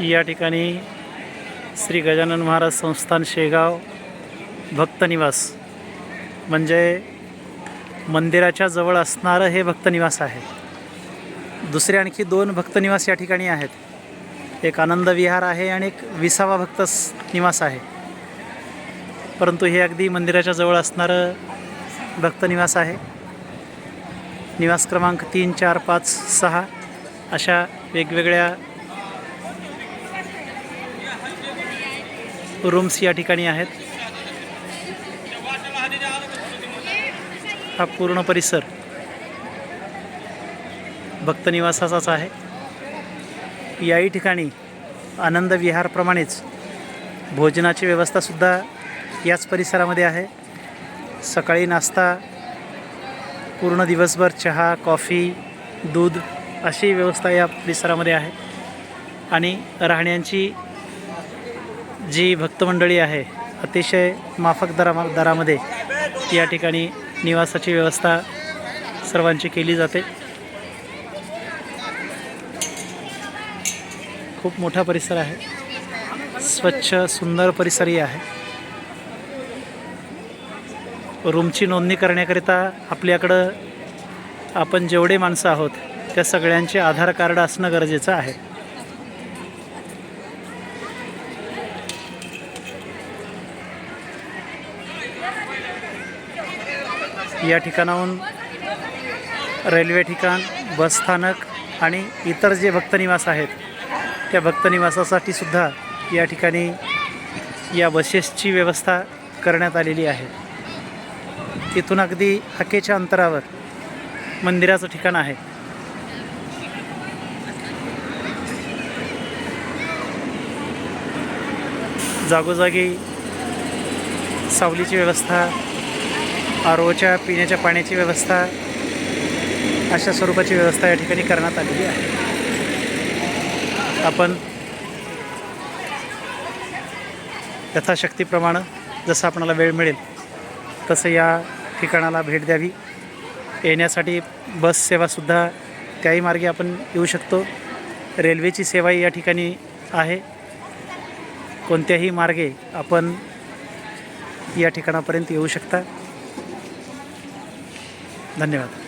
या ठिकाणी श्री गजानन महाराज संस्थान शेगाव भक्तनिवास म्हणजे मंदिराच्या जवळ असणारं हे भक्तनिवास आहे. दुसरे आणखी दोन भक्तनिवास या ठिकाणी आहेत. एक आनंद विहार आहे आणि एक विसावा भक्त निवास आहे. परंतु हे अगदी मंदिराच्या जवळ असणारं भक्तनिवास आहे. निवास क्रमांक तीन चार पाच सहा अशा वेगवेगळ्या रूम्स या ठिकाणी आहेत. हा पूर्ण परिसर भक्तनिवासाचाच आहे. याही ठिकाणी आनंद विहारप्रमाणेच भोजनाची व्यवस्थासुद्धा याच परिसरामध्ये आहे. सकाळी नाश्ता पूर्ण दिवसभर चहा कॉफी दूध अशी व्यवस्था या परिसरामध्ये आहे. आणि राहण्यांची जी भक्तमंडळी आहे अतिशय माफक दरा दरामध्ये या ठिकाणी निवासाची व्यवस्था सर्वांची केली जाते. खूप मोठा परिसर आहे. स्वच्छ सुंदर परिसरही आहे. रूमची नोंदणी करण्याकरिता आपल्याकडं आपण जेवढे माणसं आहोत त्या सगळ्यांचे आधार कार्ड असणं गरजेचं आहे. या ठिकाणाहून रेल्वे ठिकाण बसस्थानक आणि इतर जे भक्तनिवास आहेत त्या भक्तनिवासासाठी सुद्धा या ठिकाणी या बसेसची व्यवस्था करण्यात आलेली आहे. तिथून अगदी हाकेच्या अंतरावर मंदिराचं ठिकाण आहे. जागोजागी सावलीची व्यवस्था आर ओच्या पिण्याच्या पाण्याची व्यवस्था अशा स्वरूपाची व्यवस्था या ठिकाणी करण्यात आलेली आहे. आपण यथाशक्तीप्रमाणे जसं आपणाला वेळ मिळेल तसं या ठिकाणाला भेट द्यावी. येण्यासाठी बस सेवासुद्धा त्याही मार्गे आपण येऊ शकतो. रेल्वेची सेवाही या ठिकाणी आहे. कोणत्याही मार्गे आपण या ठिकाणापर्यंत येऊ शकता. ధన్యవాదాలు